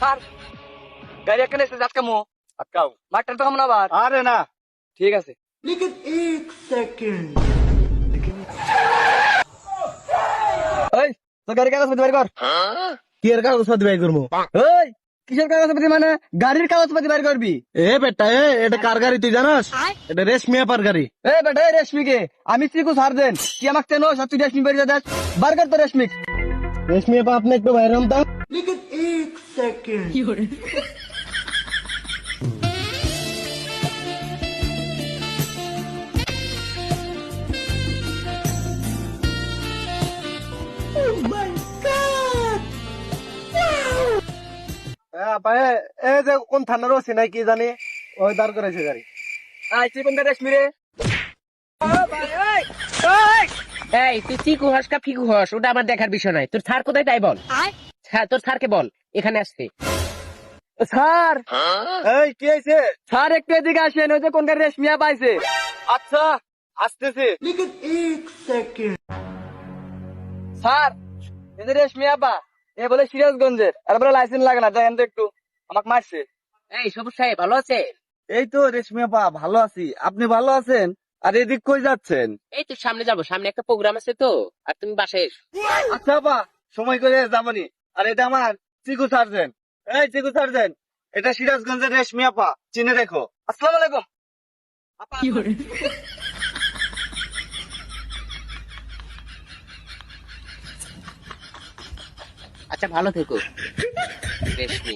Sir গাড়ি এখানে এসে যাচ্ছে মো আটকাও মাঠটা তো কেমন আবার আরে না ঠিক আছে ওই তো গাড়ি কাগজপাতি বের কর কি এর কাগজপাতি বাই করব ওই কিসের কাগজপাতি মানে? গাড়ির কাগজপাতি বের করবি? এ বেটা এ এটা কার গাড়ি তুই জানাস? এটা রেশমি আপার গাড়ি। এ বেটা এ রেশমি কে আমি চিকু সার দেন। কি আমাকে চেনো সব তুই রেশমি বেরিয়ে দাস। বার কর তো রেশমি রেশমি আপা আপনি একটু বাইরে হন তো এক আপা এ এ যে কোন থানার ওসি নাই কি জানি? ওই দাঁড় করেছে গাড়ি। আই চিকন রেশমি রে। এই তুই চিকু হস কা ফিকু হস ওটা আমার দেখার বিষয় নাই। তোর স্যার কোথায় তাই বল? হ্যাঁ তোর স্যারকে বল এখানে আসতে। স্যার। এই কি হয়েছে স্যার একটু এদিকে আসেন ওই যে কোন গাড়ি রেশমিয়া পাইছে আচ্ছা আসতেছে। স্যার এই যে রেশমিয়া পা এ বলে সিরাজগঞ্জের। আর বলে লাইসেন্স লাগে না দেখেন তো একটু আমাকে মারছে। এই সবুজ সাহেব ভালো আছে এই তো রেশমিয়া পা ভালো আছি। আপনি ভালো আছেন? আর এদিক কই যাচ্ছেন? এই তো সামনে যাব সামনে একটা প্রোগ্রাম আছে তো আর তুমি বাসায় এসো। আচ্ছা পা সময় করে যাবনি। আর এটা আমার চিকু সার্জেন এই চিকু সার্জেন এটা সিরাজগঞ্জের রেশমিয়া পা চিনে রেখো আসসালামু আলাইকুম। আপা, আচ্ছা ভালো থেকো। রেশমি।